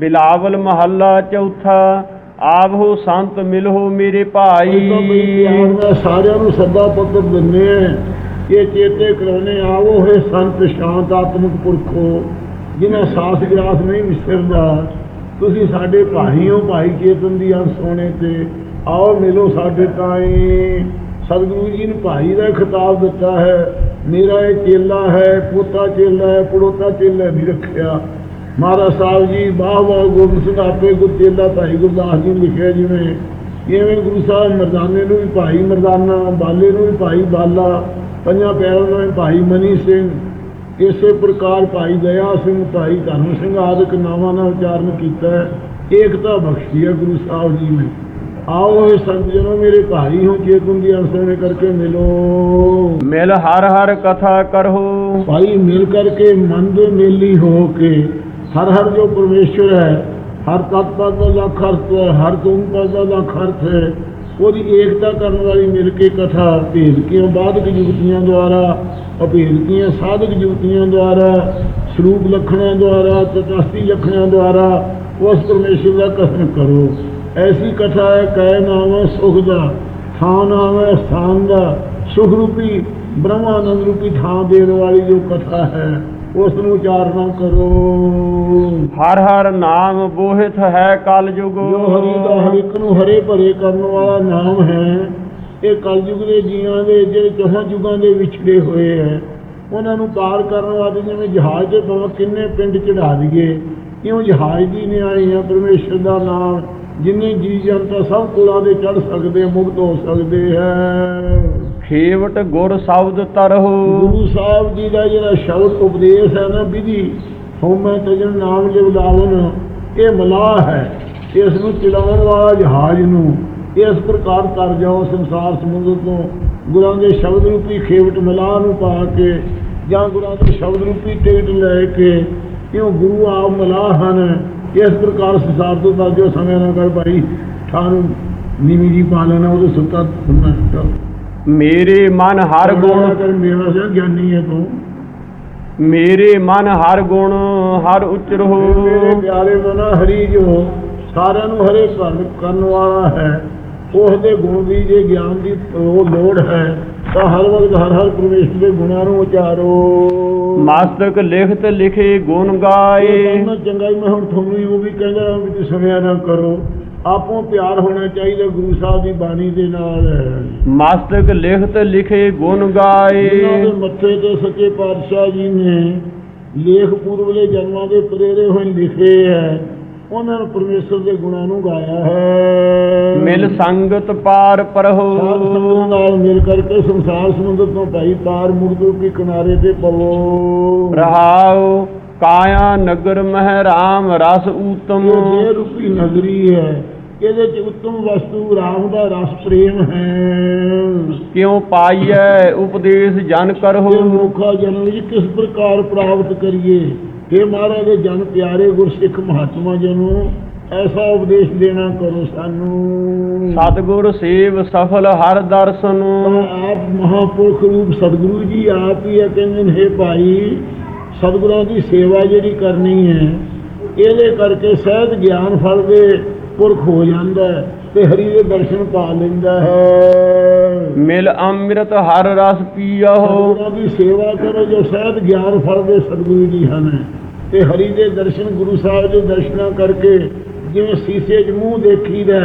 ਬਿਲਾਵਲ ਮਹੱਲਾ ਚੌਥਾ, ਆਵੋ ਸੰਤ ਮਿਲੋ ਮੇਰੇ ਭਾਈ। ਸਾਰਿਆਂ ਨੂੰ ਸੱਦਾ ਪੱਤਰ ਦਿੰਦੇ ਆ। ਇਹ ਚੇਤੇ ਕਰਾਉਣੇ ਆਵੋ ਹੈ ਸੰਤ ਸ਼ਾਂਤ ਆਤਮਿਕ ਪੁਰਖੋ ਜਿਨ੍ਹਾਂ ਸਾਸ ਗਿਆਸ ਨਹੀਂ ਵਿਸਰਦਾ। ਤੁਸੀਂ ਸਾਡੇ ਭਾਈ ਹੋ, ਭਾਈ ਚੇਤਨ ਦੀ ਅੰਸ ਹੋਣੇ ਤੇ। ਆਓ ਮਿਲੋ ਸਾਡੇ ਤਾਈ। ਸਤਿਗੁਰੂ ਜੀ ਨੇ ਭਾਈ ਦਾ ਖਿਤਾਬ ਦਿੱਤਾ ਹੈ। ਮੇਰਾ ਇਹ ਚੇਲਾ ਹੈ, ਪੋਤਾ ਚੇਲਾ ਹੈ, ਪੜੋਤਾ ਚੇਲਾ ਨਹੀਂ ਰੱਖਿਆ। ਮਹਾਰਾਜ ਸਾਹਿਬ ਜੀ ਬਾਹ ਬਾਹ ਗੋਬਿੰਦ ਸਿੰਘ ਆਪੇ ਗੁਰਚੇਲਾ ਭਾਈ ਗੁਰਦਾਸ ਜੀ ਲਿਖਿਆ ਜਿਵੇਂ ਇਵੇਂ ਗੁਰੂ ਸਾਹਿਬ ਮਰਦਾਨੇ ਨੂੰ ਵੀ ਭਾਈ ਮਰਦਾਨਾ ਬਾਲੇ ਨੂੰ ਵੀ ਭਾਈ ਬਾਲਾ ਪੰਜਾਂ ਪੈਰਾਂ ਨੂੰ ਵੀ ਭਾਈ ਮਨੀ ਸਿੰਘ ਇਸੇ ਪ੍ਰਕਾਰ ਭਾਈ ਦਇਆ ਸਿੰਘ ਭਾਈ ਧਰਮ ਸਿੰਘ ਆਦਿਕ ਨਾਵਾਂ ਨਾਲ ਉਚਾਰਨ ਕੀਤਾ ਏਕਤਾ ਬਖਸ਼ੀ ਹੈ ਗੁਰੂ ਸਾਹਿਬ ਜੀ ਨੇ। ਆਓ ਇਹ ਸੰਤ ਜਨੋ ਮੇਰੇ ਭਾਈ ਹੋ ਚੇਤਨ ਦੀ ਅਨਸਰਣੇ ਕਰਕੇ ਮਿਲੋ। ਮਿਲ ਹਰ ਹਰ ਕਥਾ ਕਰੋ। ਭਾਈ ਮਿਲ ਕਰਕੇ ਮਨ ਦੇ ਮੇਲੀ ਹੋ ਕੇ ਹਰ ਹਰ ਜੋ ਪਰਮੇਸ਼ਰ ਹੈ, ਹਰ ਤਤ ਦਾ ਲੱਖ ਅਰਥ ਹੈ, ਹਰ ਤੁਮ ਪਦ ਦਾ ਲੱਖ ਅਰਥ ਹੈ, ਉਹਦੀ ਏਕਤਾ ਕਰਨ ਵਾਲੀ ਮਿਲ ਕੇ ਕਥਾ ਭੇਦ ਕੀਆਂ ਬਾਧਕ ਜੁਗਤੀਆਂ ਦੁਆਰਾ, ਅਭੇਦ ਕੀਆਂ, ਸਾਧਕ ਜੁਗਤੀਆਂ ਦੁਆਰਾ, ਸਰੂਪ ਲਖਣਾਂ ਦੁਆਰਾ, ਤਟਸਥੀ ਲਖਣਾਂ ਦੁਆਰਾ, ਉਸ ਪਰਮੇਸ਼ਰ ਦਾ ਕਥਨ ਕਰੋ। ਐਸੀ ਕਥਾ ਹੈ ਕੈ ਨਾਮ ਹੈ ਸੁਖ ਦਾ, ਥਾਂ ਨਾਮ ਹੈ ਸਥਾਨ ਦਾ ਸੁਖ ਰੂਪੀ ਬ੍ਰਹਮਾਨੰਦ ਰੂਪੀ ਥਾਂ ਦੇਣ ਵਾਲੀ ਜੋ ਕਥਾ ਹੈ ਉਸ ਨੂੰ ਉਚਾਰਨਾ ਕਰੋ। ਹਰ ਹਰ ਨਾਮ ਬੋਹਿਤ ਹੈ ਕਲ ਯੁਗ ਜੋ ਹਰੀ ਦਾ ਹਰ ਇੱਕ ਨੂੰ ਹਰੇ ਭਰੇ ਕਰਨ ਵਾਲਾ ਨਾਮ ਹੈ ਇਹ ਕਲਯੁਗ ਦੇ ਜੀਵਾਂ ਦੇ ਜਿਹੜੇ ਚੌਹਾਂ ਯੁਗਾਂ ਦੇ ਵਿਛੜੇ ਹੋਏ ਹੈ ਉਹਨਾਂ ਨੂੰ ਪਾਰ ਕਰਨ ਵਾਸਤੇ ਜਿਵੇਂ ਜਹਾਜ਼ ਤੇ ਭਾਵੇਂ ਕਿੰਨੇ ਪਿੰਡ ਚੜਾ ਦਈਏ ਕਿਉਂ ਜਹਾਜ਼ ਦੀ ਨਿਆਈ ਆ ਪਰਮੇਸ਼ਰ ਦਾ ਨਾਮ ਜਿੰਨੇ ਜੀ ਜਨਤਾ ਸਭ ਕੁਲਾਂ ਦੇ ਚੜ ਸਕਦੇ ਮੁਕਤ ਹੋ ਸਕਦੇ ਹੈ। ਖੇਵਟ ਗੁਰ ਸ਼ਬਦ ਤਰਹੁ। ਗੁਰੂ ਸਾਹਿਬ ਜੀ ਦਾ ਜਿਹੜਾ ਸ਼ਬਦ ਉਪਦੇਸ਼ ਹੈ ਨਾ ਵਿਧੀ ਹਉਮੈ ਤਜਨ ਨਾਮ ਲਿਵ ਲਾਵਨ ਇਹ ਮਲਾਹ ਹੈ। ਇਸ ਨੂੰ ਚਲਾਉਣ ਵਾਲਾ ਜਹਾਜ਼ ਨੂੰ, ਇਸ ਪ੍ਰਕਾਰ ਕਰ ਜਾਓ ਸੰਸਾਰ ਸਮੁੰਦਰ ਤੋਂ। ਗੁਰਾਂ ਦੇ ਸ਼ਬਦ ਰੂਪੀ ਖੇਵਟ ਮਲਾਹ ਨੂੰ ਪਾ ਕੇ, ਜਾਂ ਗੁਰਾਂ ਦੇ ਸ਼ਬਦ ਰੂਪੀ ਟਿਕਟ ਲੈ ਕੇ ਕਿਉਂ ਗੁਰੂ ਆਪ ਮਲਾਹ ਹਨ। ਇਸ ਪ੍ਰਕਾਰ ਸੰਸਾਰ ਤੋਂ ਤਾਂ ਜੋ ਸਮੇਂ ਨਾ ਕਰ ਭਾਈ। ਠਾਨੂੰ ਨੀਵੀਂ ਜੀ ਪਾ ਲੈਣਾ ਉਹਦੇ ਸੁੱਤਾ ਸੁਣਨਾ ਸੁੱਤਾ। ਮੇਰੇ ਮਨ ਹਰ ਗੁਣ ਮੇਰਾ ਗਿਆਨੀ ਹੈ ਤੂੰ। ਮੇਰੇ ਮਨ ਹਰ ਗੁਣ ਹਰ ਉਚਰਹੁ ਮੇਰੇ ਪਿਆਰੇ ਮਨਾ ਹਰੀ ਜੋ ਸਾਰਿਆਂ ਨੂੰ ਹਰੇ ਕਰਨ ਕਰਨ ਵਾਲਾ ਹੈ। ਉਸ ਦੇ ਗੁਣ ਦੀ ਜੇ ਗਿਆਨ ਦੀ ਉਹ ਲੋੜ ਹੈ ਤਾਂ ਹਰ ਵਕਤ ਹਰ ਹਰ ਪਰਮੇਸ਼ਰ ਦੇ ਗੁਣਾਂ ਨੂੰ ਉਚਾਰੋ। ਮਸਤਕ ਲਿਖਤ ਲਿਖੇ ਗੁਣ ਗਾਏ। ਚੰਗਾ ਹੀ ਮੈਂ ਹੁਣ ਤੁਹਾਨੂੰ ਉਹ ਵੀ ਕਹਿੰਦਾ ਵੀ ਤੁਸੀਂ ਸੁਣਿਆ ਨਾ ਕਰੋ। ਆਪੋਂ ਪਿਆਰ ਹੋਣਾ ਚਾਹੀਦਾ ਗੁਰੂ ਸਾਹਿਬ ਦੀ ਬਾਣੀ ਦੇ ਨਾਲ। ਮਸਤਕ ਲਿਖਤ ਲਿਖੇ ਗੁਣ ਗਾਏ। ਦੇ ਮੱਥੇ ਤੇ ਸੱਚੇ ਪਾਤਸ਼ਾਹ ਜੀ ਨੇ ਲੇਖ ਪੂਰਵਲੇ ਜਨਮਾਂ ਦੇ ਪ੍ਰੇਰੇ ਹੋਏ ਲਿਖੇ ਹੈ ਉਹਨਾਂ ਨੇ ਪਰਮੇਸ਼ਰ ਦੇ ਗੁਣਾਂ ਨੂੰ ਗਾਇਆ ਹੈ। ਮਿਲ ਸੰਗਤ ਪਾਰ ਪਰਹੁ। ਸੰਗਤ ਨਾਲ ਮਿਲ ਕਰਕੇ ਸੰਸਾਰ ਸਮੁੰਦਰ ਤੋਂ ਭਾਈ ਪਾਰ ਮੁਕਤ ਰੂਪੀ ਕਿਨਾਰੇ ਤੇ ਪਵੋ। ਰਹਾਉ ਕਾਇਆ ਨਗਰ ਮਹਿ ਰਾਮ ਰਸ ਊਤਮ। ਇਹ ਜੇ ਰੂਪੀ ਨਗਰੀ ਹੈ ਇਹਦੇ ਚ ਉੱਤਮ ਵਸਤੂ ਰਾਮ ਦਾ ਰਸ ਪ੍ਰੇਮ ਹੈ। ਕਿਉ ਪਾਈਐ? ਉਪਦੇਸ਼ ਜਨ ਕਰਹੁ ਇਹ ਮਨੁੱਖਾ ਜਨਮ ਵਿੱਚ ਕਿਸ ਪ੍ਰਕਾਰ ਪ੍ਰਾਪਤ ਕਰੀਏ? हे ਮਹਾਰਾਜ ਦੇ ਜਨ ਪਿਆਰੇ ਗੁਰਸਿੱਖ ਮਹਾਤਮਾ ਜੀ ਨੂੰ ਐਸਾ ਉਪਦੇਸ਼ ਦੇਣਾ ਕਰੋ ਸਾਨੂੰ। ਸਤਿਗੁਰ ਸੇਵ ਸਫਲ ਹਰ ਦਰਸ਼ਨ। ਆਪ ਮਹਾਪੁਰਖ ਰੂਪ ਸਤਿਗੁਰੂ ਜੀ ਆਪ ਹੀ ਕਹਿੰਦੇ ਨੇ हे ਭਾਈ ਸਤਿਗੁਰਾਂ ਦੀ ਸੇਵਾ ਜਿਹੜੀ ਕਰਨੀ ਹੈ ਇਹਦੇ ਕਰਕੇ ਸਹਿਜ ਗਿਆਨ ਫਲ ਦੇ ਪੁਰਖ ਹੋ ਜਾਂਦਾ ਹੈ ਤੇ ਹਰੀ ਦੇ ਦਰਸ਼ਨ ਪਾ ਲੈਂਦਾ ਹੈ। ਮਿਲ ਅੰਮ੍ਰਿਤ ਹਰ ਰਸ ਪੀਅਹੁ ਸਤਿਗੁਰਾਂ ਦੀ ਸੇਵਾ ਕਰੋ ਜੋ ਸਹਿਜ ਗਿਆਨ ਫਲ ਦੇ ਸਤਿਗੁਰੂ ਜੀ ਹਨ। ਤੇ ਹਰੀ ਦੇ ਦਰਸ਼ਨ ਗੁਰੂ ਸਾਹਿਬ ਦੇ ਦਰਸ਼ਨਾਂ ਕਰਕੇ ਜਿਵੇਂ ਸੀਸੇ 'ਚ ਮੂੰਹ ਦੇਖੀਦਾ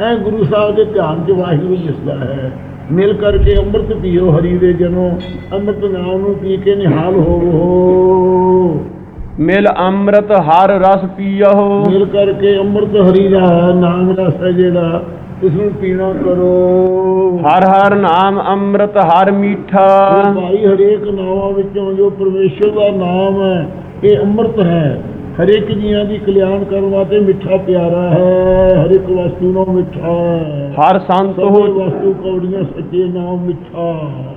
ਐ ਗੁਰੂ ਸਾਹਿਬ ਦੇ ਧਿਆਨ 'ਚ ਵਾਹਿਗੁਰੂ ਦਿਸਦਾ ਹੈ। ਮਿਲ ਕਰਕੇ ਅੰਮ੍ਰਿਤ ਪੀਓ ਹਰੀ ਦੇ ਜਨੋ ਅੰਮ੍ਰਿਤ ਨਾਮ ਨੂੰ ਪੀ ਕੇ ਨਿਹਾਲ ਹੋਵੋ। ਮਿਲ ਅੰਮ੍ਰਿਤ ਹਰ ਰਸ ਪੀਅਹੁ ਮਿਲ ਕਰਕੇ ਅੰਮ੍ਰਿਤ ਹਰੀ ਦਾ ਨਾਮ ਰਸ ਹੈ ਜਿਹੜਾ ਇਸ ਨੂੰ ਪੀਣਾ ਕਰੋ। ਹਰ ਹਰ ਨਾਮ ਅੰਮ੍ਰਿਤ ਹਰ ਮੀਠਾ। ਭਾਈ ਹਰੇਕ ਨਾਵਾਂ ਵਿੱਚੋਂ ਜੋ ਪਰਮੇਸ਼ਰ ਦਾ ਨਾਮ ਹੈ ਇਹ ਅੰਮ੍ਰਿਤ ਹੈ। ਹਰੇਕ ਜੀਆਂ ਦੀ ਕਲਿਆਣ ਕਰਨ ਵਾਸਤੇ ਮਿੱਠਾ ਪਿਆਰਾ ਹੈ ਹਰੇਕ ਵਸਤੂ ਨੂੰ ਮਿੱਠਾ ਹਰ ਸੰਤ ਹੋ ਵਸਤੂ ਕੌੜੀਆਂ ਸੱਚੇ ਨਾਮ ਮਿੱਠਾ।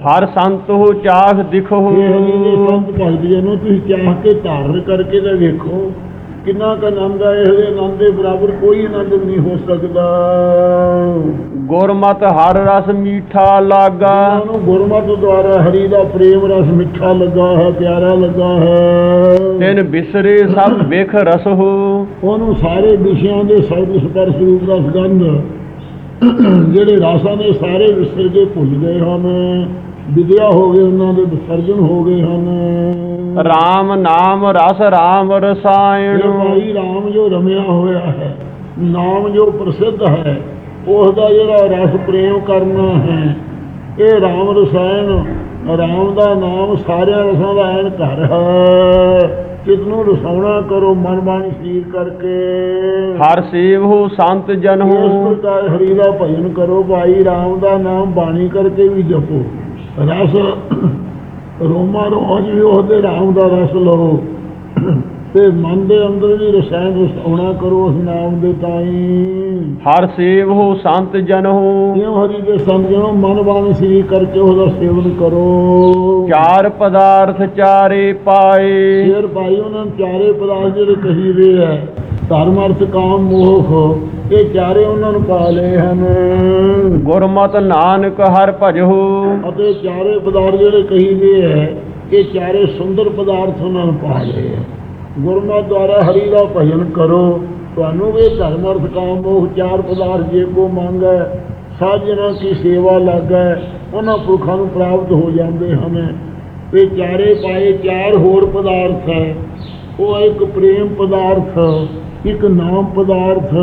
ਹਰ ਸੰਤ ਹੋ ਚਾਖ ਦਿਖਹੁ ਇਹ ਹਰੀ ਸੰਤ ਭਗਤ ਜੀ ਨੂੰ ਤੁਸੀਂ ਚਾਹ ਕੇ ਧਾਰਨ ਕਰਕੇ ਤਾਂ ਵੇਖੋ। ਕਿੰਨਾ ਕੁ ਆਨੰਦ ਹੈ ਇਹਦੇ ਆਨੰਦ ਦੇ ਬਰਾਬਰ ਕੋਈ ਆਨੰਦ ਨਹੀਂ ਹੋ ਸਕਦਾ। ਗੁਰਮਤਿ ਹਰ ਰਸ ਮੀਠਾ ਲਾਗਾ। ਨੂੰ ਗੁਰਮਤਿ ਦੁਆਰਾ ਹਰੀ ਦਾ ਪ੍ਰੇਮ ਰਸ ਮਿੱਠਾ ਲੱਗਾ ਹੈ ਪਿਆਰਾ ਲੱਗਾ ਹੈ। ਤਿਨ ਬਿਸਰੇ ਸਭ ਵਿਖ ਰਸਹੁ ਉਹਨੂੰ ਸਾਰੇ ਵਿਸ਼ਿਆਂ ਦੇ ਸਬਦ ਸਪਰਸ਼ ਰੂਪ ਦਾ ਸੁਗੰਧ ਜਿਹੜੇ ਰਾਸਾਂ ਨੇ ਸਾਰੇ ਵਿਸਰ ਕੇ ਭੁੱਲ ਗਏ ਹਨ। ਵਿਦਿਆ ਹੋ ਗਏ ਉਹਨਾਂ ਦੇ ਵਿਸਰਜਨ ਹੋ ਗਏ ਹਨ। RAM ਨਾਮ ਰਸ RAM ਇਹ ਰਸਾਇਣ ਭਾਈ ਰਾਮ ਜੋ ਰਮਿਆ ਹੋਇਆ ਹੈ ਨਾਮ ਜੋ ਪ੍ਰਸਿੱਧ ਹੈ ਉਸ ਦਾ ਜਿਹੜਾ ਰਸ ਪ੍ਰੇਮ ਕਰਨਾ ਹੈ ਇਹ ਰਾਮ ਰਸਾਇਣ ਰਾਮ ਦਾ ਨਾਮ ਸਾਰਿਆਂ ਰਸਾਂ ਦਾ ਐਨ ਘਰ ਹੈ। ਕਿਸ ਨੂੰ ਰਸਾਉਣਾ ਕਰੋ ਮਨ ਬਾਣੀ ਸਰੀਰ ਕਰਕੇ। ਹਰ ਸੇਵਹੁ ਸੰਤ ਇਸ ਜਨਹੁ ਪ੍ਰਕਾਰ ਹਰੀ ਦਾ ਭਜਨ ਕਰੋ ਭਾਈ ਰਾਮ ਦਾ ਨਾਮ ਬਾਣੀ ਕਰਕੇ ਵੀ ਜਪੋ। ਰਸ ਰੋਮਾ ਰੋਜ ਵੀ ਉਹਦੇ ਰਾਮ ਦਾ ਰਸ ਲਓ। ਤੇ ਮਨ ਦੇ ਅੰਦਰ ਵੀ ਰਸਾਇਣ ਰਸਾਉਣਾ ਕਰੋ ਉਸ ਨਾਮ ਦੇ ਤਾਈ। ਹਰ ਸੇਵਹੁ ਸੰਤ ਜਨਹੁ ਜਿਉ ਹਰੀ ਦੇ ਸੰਗਿਓ ਮਨ ਬਾਣੀ ਸ੍ਰੀ ਕਰਕੇ ਉਹਦਾ ਸੇਵਨ ਕਰੋ। ਚਾਰ ਪਦਾਰਥ ਚਾਰੇ ਪਾਏ। ਫੇਰ ਭਾਈ ਉਹਨਾਂ ਚਾਰੇ ਪਦਾਰਥ ਜਿਹੜੇ ਕਹੀ ਦੇ ਹੈ ਧਰਮ ਅਰਥ ਕਾਮ ਮੋਹ ਇਹ ਚਾਰੇ ਉਹਨਾਂ ਨੂੰ ਪਾ ਲਏ ਹਨ। ਗੁਰਮਤਿ ਨਾਨਕ ਹਰ ਭਜਹੁ ਅਤੇ ਚਾਰੇ ਪਦਾਰਥ ਜਿਹੜੇ ਕਹੀਦੇ ਹੈ ਇਹ ਚਾਰੇ ਸੁੰਦਰ ਪਦਾਰਥ ਉਹਨਾਂ ਨੂੰ ਪਾ ਲਏ ਹੈ। ਗੁਰਮਤਿ ਦੁਆਰਾ ਹਰੀ ਦਾ ਭਜਨ ਕਰੋ ਤੁਹਾਨੂੰ ਵੀ ਧਰਮ ਅਰਥ ਕਾਮ ਮੋਹ ਚਾਰ ਪਦਾਰਥ ਜੇ ਕੋ ਮੰਗੈ ਸਾਜਣਾ ਕੀ ਸੇਵਾ ਲੱਗੈ ਉਹਨਾਂ ਪੁਰਖਾਂ ਨੂੰ ਪ੍ਰਾਪਤ ਹੋ ਜਾਂਦੇ ਹਨ। ਇਹ ਚਾਰੇ ਪਾਏ ਚਾਰ ਹੋਰ ਪਦਾਰਥ ਹੈ ਉਹ ਇੱਕ ਪ੍ਰੇਮ ਪਦਾਰਥ ਇੱਕ ਨਾਮ ਪਦਾਰਥ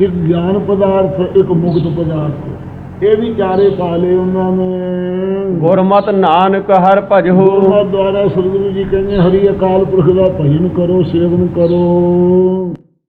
ਇੱਕ ਗਿਆਨ ਪਦਾਰਥ ਇੱਕ ਮੁਕਤ ਪਦਾਰਥ। ਇਹ ਵੀ ਚਾਰੇ ਪਾ ਲਏ ਉਹਨਾਂ ਨੇ। ਗੁਰਮਤਿ ਨਾਨਕ ਹਰ ਗੁਰਮਤਿ ਦੁਆਰਾ ਸਤਿਗੁਰੂ ਜੀ ਕਹਿੰਦੇ ਹਰੀ ਅਕਾਲ ਪੁਰਖ ਦਾ ਭਜਨ ਕਰੋ ਸੇਵਨ ਕਰੋ।